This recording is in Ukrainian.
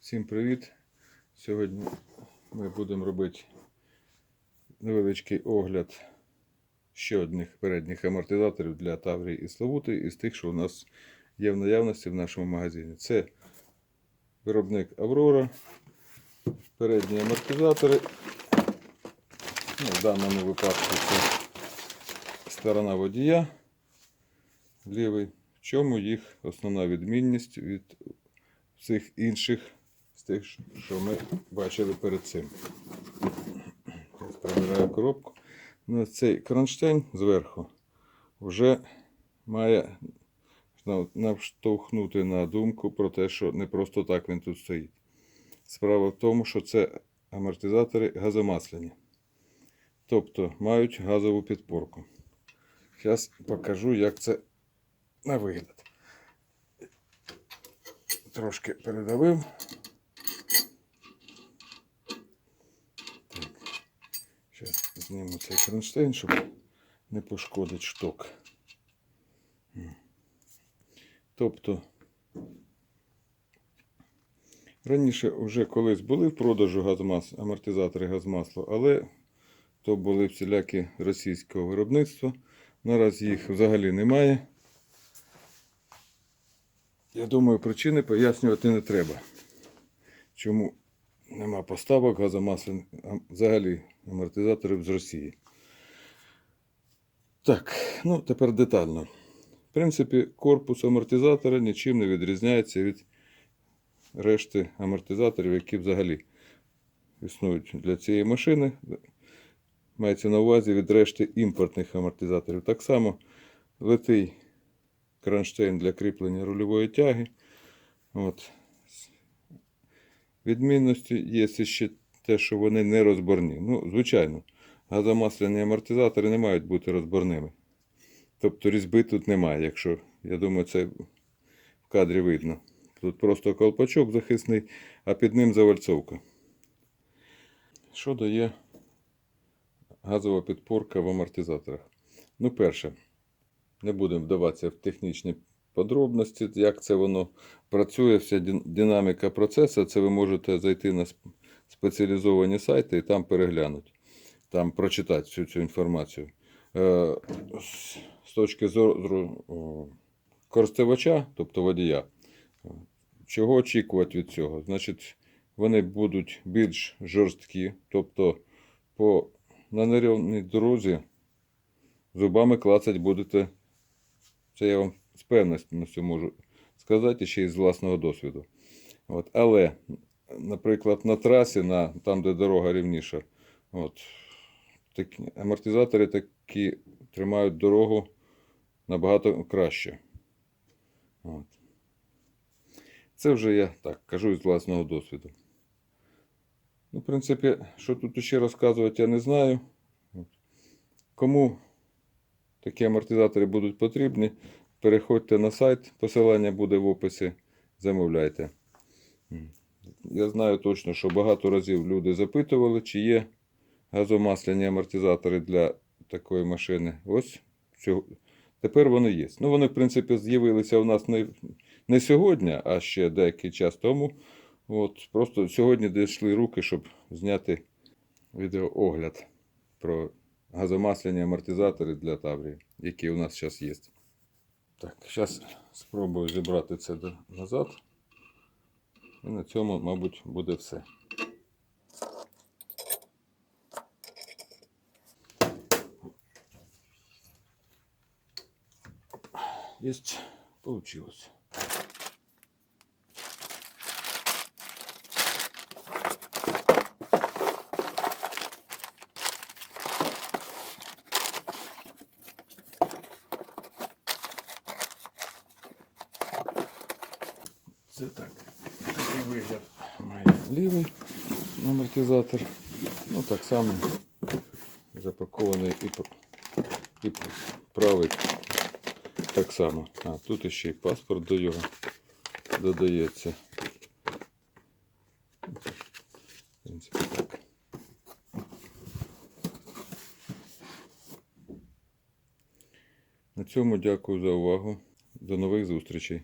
Всім привіт! Сьогодні ми будемо робити невеличкий огляд ще одних передніх амортизаторів для Таврії і Славути із тих, що у нас є в наявності в нашому магазині. Це виробник Аврора, передні амортизатори. Ну, в даному випадку це сторона водія лівий. В чому їх основна відмінність від всіх інших з тих, що ми бачили перед цим. Зараз Пробираю коробку. Ну, цей кронштейн зверху вже має навштовхнути на думку про те, що не просто так він тут стоїть. Справа в тому, що це амортизатори газомасляні. Тобто мають газову підпорку. Зараз покажу, як це на вигляд. Трошки передавив. Так. Зараз зніму цей кронштейн, щоб не пошкодити шток. Тобто, раніше вже колись були в продажу газмас, амортизатори газмасло, але то були всілякі російського виробництва. Наразі їх взагалі немає. Я думаю, причини пояснювати не треба. Чому нема поставок газомасляних, взагалі амортизаторів з Росії. Так, ну тепер детально. В принципі, корпус амортизатора нічим не відрізняється від решти амортизаторів, які взагалі існують для цієї машини. Мається на увазі від решти імпортних амортизаторів. Так само литий кронштейн для кріплення рульової тяги. От. Відмінності є ще те, що вони не розборні. Ну, звичайно, газомасляні амортизатори не мають бути розборними. Тобто різьби тут немає, якщо, я думаю, це в кадрі видно. Тут просто колпачок захисний, а під ним завальцовка. Що дає газова підпорка в амортизаторах? Ну, перше, не будемо вдаватися в технічні подробності, як це воно працює, вся динаміка процесу. Це ви можете зайти на спеціалізовані сайти і там переглянути, там прочитати всю цю інформацію. Е, з- точки зору користувача, тобто водія, чого очікувати від цього? Значить, вони будуть більш жорсткі, тобто по на нерівній дорозі зубами клацать будете. Це я вам з певністю можу сказати ще й з власного досвіду. От. Але, наприклад, на трасі, на, там, де дорога рівніша, от, такі, амортизатори такі тримають дорогу набагато краще. От. Це вже я так кажу з власного досвіду. Ну, в принципі, що тут ще розказувати, я не знаю. От. Кому такі амортизатори будуть потрібні, переходьте на сайт, посилання буде в описі, замовляйте. Я знаю точно, що багато разів люди запитували, чи є газомасляні амортизатори для такої машини. Ось цього- тепер вони є. Ну, вони, в принципі, з'явилися у нас не, не сьогодні, а ще деякий час тому. От, просто сьогодні дійшли руки, щоб зняти відеоогляд про газомасляні амортизатори для Таврії, які у нас зараз є. Так, зараз спробую зібрати це назад. І на цьому, мабуть, буде все. Есть, получилось. Це так. Такий вигляд має лівий амортизатор. Ну так само запакований і, і правий так само. А тут ще й паспорт до його додається. В принципі, так. На цьому дякую за увагу. До нових зустрічей.